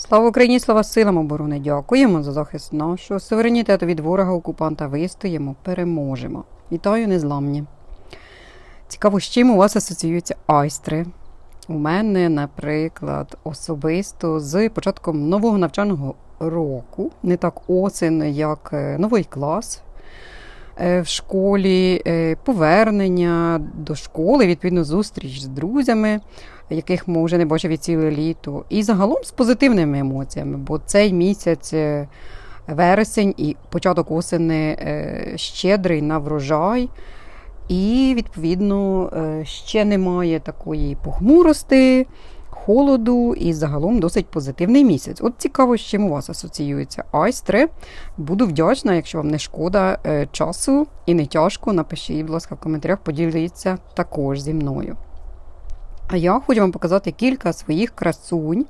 Слава Україні, слава силам оборони! Дякуємо за захист нашого суверенітету від ворога окупанта. Вистоїмо, переможемо. Вітаю, незламні. Цікаво, з чим у вас асоціюються айстри. У мене, наприклад, особисто з початком нового навчального року, не так осень, як е, новий клас в школі, е, повернення до школи, відповідно, зустріч з друзями, яких ми вже не бачили ціле літо. І загалом з позитивними емоціями, бо цей місяць. е, Вересень і початок осени е, щедрий на врожай, і, відповідно, е, ще немає такої похмурости, холоду і загалом досить позитивний місяць. От цікаво, з чим у вас асоціюється айстри. Буду вдячна, якщо вам не шкода е, часу і не тяжко, напишіть, будь ласка, в коментарях, поділіться також зі мною. А я хочу вам показати кілька своїх красунь,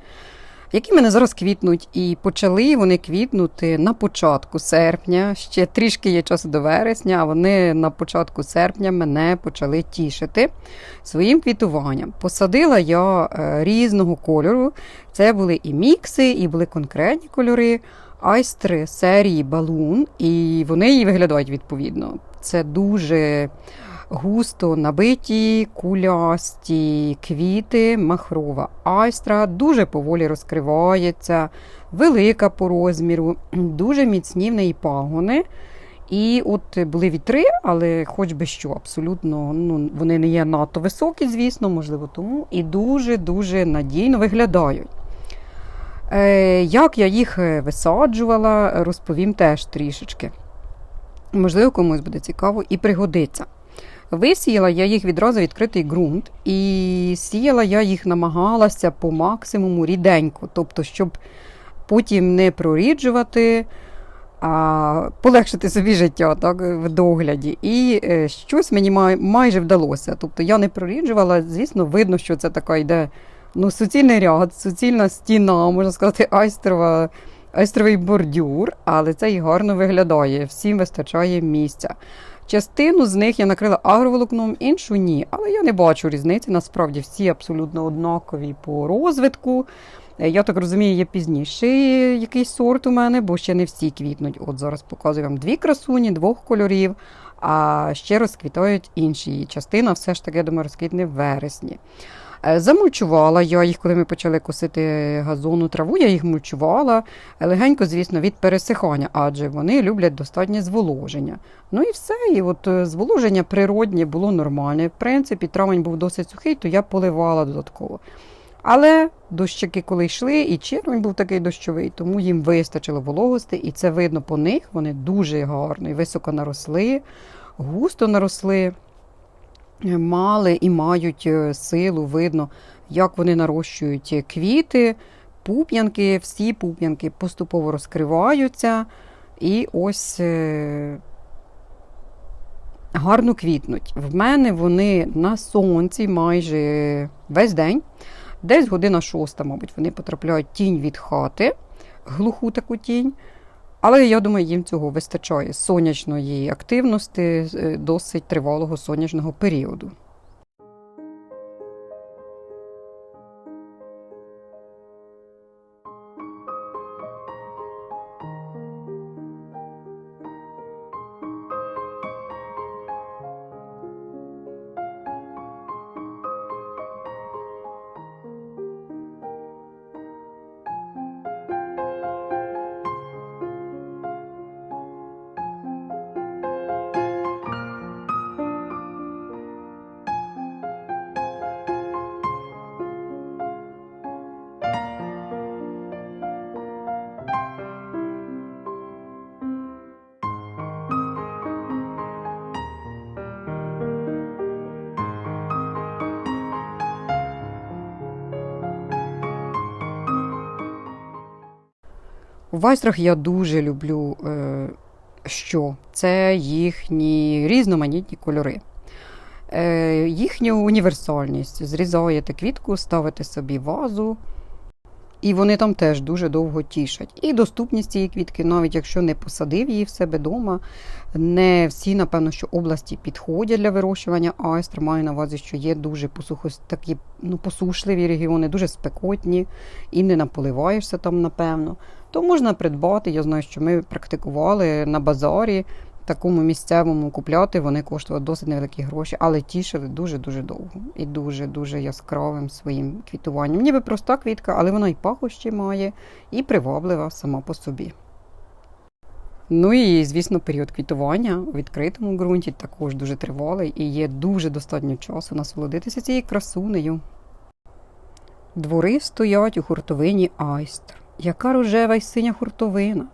які мене зараз квітнуть, і почали вони квітнути на початку серпня. Ще трішки є часу до вересня, а вони на початку серпня мене почали тішити своїм квітуванням. Посадила я е, різного кольору. Це були і мікси, і були конкретні кольори. Айстри серії балун, і вони її виглядають відповідно. Це дуже густо набиті кулясті квіти, махрова айстра, дуже поволі розкривається, велика по розміру, дуже міцні в неї пагони. І от були вітри, але хоч би що, абсолютно ну, вони не є надто високі, звісно, можливо, тому і дуже-дуже надійно виглядають. Е, як я їх е, висаджувала, розповім теж трішечки. Можливо, комусь буде цікаво і пригодиться. Висіяла я їх відразу відкритий ґрунт, і сіяла я їх намагалася по максимуму ріденько, тобто, щоб потім не проріджувати, а полегшити собі життя так, в догляді. І е, щось мені май, майже вдалося. Тобто я не проріджувала, звісно, видно, що це така йде ну, суцільний ряд, суцільна стіна, можна сказати, айстрова. Айстровий бордюр, але це і гарно виглядає, всім вистачає місця. Частину з них я накрила агроволокном, іншу ні. Але я не бачу різниці. Насправді всі абсолютно однакові по розвитку. Е, Я так розумію, є пізніший якийсь сорт у мене, бо ще не всі квітнуть. От зараз показую вам дві красуні, двох кольорів, а ще розквітають інші. Частина все ж таки, я думаю, розквітне в вересні. Е, Замульчувала я їх, коли ми почали косити газону траву, я їх мульчувала легенько, звісно, від пересихання, адже вони люблять достатнє зволоження. Ну і все. І от е, зволоження природнє було нормальне. В принципі, травень був досить сухий, то я поливала додатково. Але дощики, коли йшли, і червень був такий дощовий, тому їм вистачило вологості, і це видно по них. Вони дуже гарно і високо наросли, густо наросли, е, мали і мають е, силу, видно, як вони нарощують квіти, пуп'янки, всі пуп'янки поступово розкриваються. І ось е, гарно квітнуть. В мене вони на сонці майже весь день. Десь година шоста, мабуть, вони потрапляють тінь від хати, глуху таку тінь. Але я думаю, їм цього вистачає сонячної активності, е, досить тривалого сонячного періоду. Вайстрах я дуже люблю, е, що це їхні різноманітні кольори. Е, їхню універсальність. Зрізаєте квітку, ставите собі вазу, І вони там теж дуже довго тішать. І доступність цієї квітки, навіть якщо не посадив її в себе вдома, не всі, напевно, що області підходять для вирощування айстр. Маю на увазі, що є дуже посухос, такі ну, посушливі регіони, дуже спекотні, і не наполиваєшся там, напевно. То можна придбати. Я знаю, що ми практикували на базарі такому місцевому купляти. Вони коштували досить невеликі гроші, але тішили дуже-дуже довго і дуже-дуже яскравим своїм квітуванням. Ніби проста квітка, але вона і пахощі має, і приваблива сама по собі. Ну і, звісно, період квітування у відкритому ґрунті також дуже тривалий і є дуже достатньо часу насолодитися цією красунею. Двори стоять у хуртовині Айстр. Яка рожева й синя хуртовина.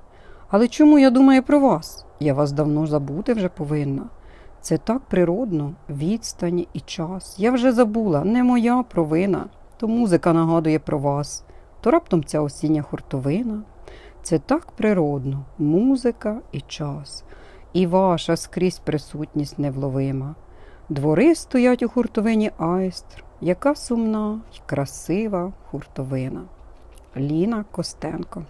Але чому я думаю про вас? Я вас давно забути вже повинна. Це так природно, відстані і час. Я вже забула, не моя провина. То музика нагадує про вас, то раптом ця осіння хуртовина. Це так природно, музика і час, і ваша скрізь присутність невловима. Двори стоять у хуртовині Айстр, яка сумна й красива хуртовина. Ліна Костенко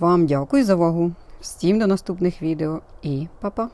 Вам дякую за увагу. Всім до наступних відео і па-па!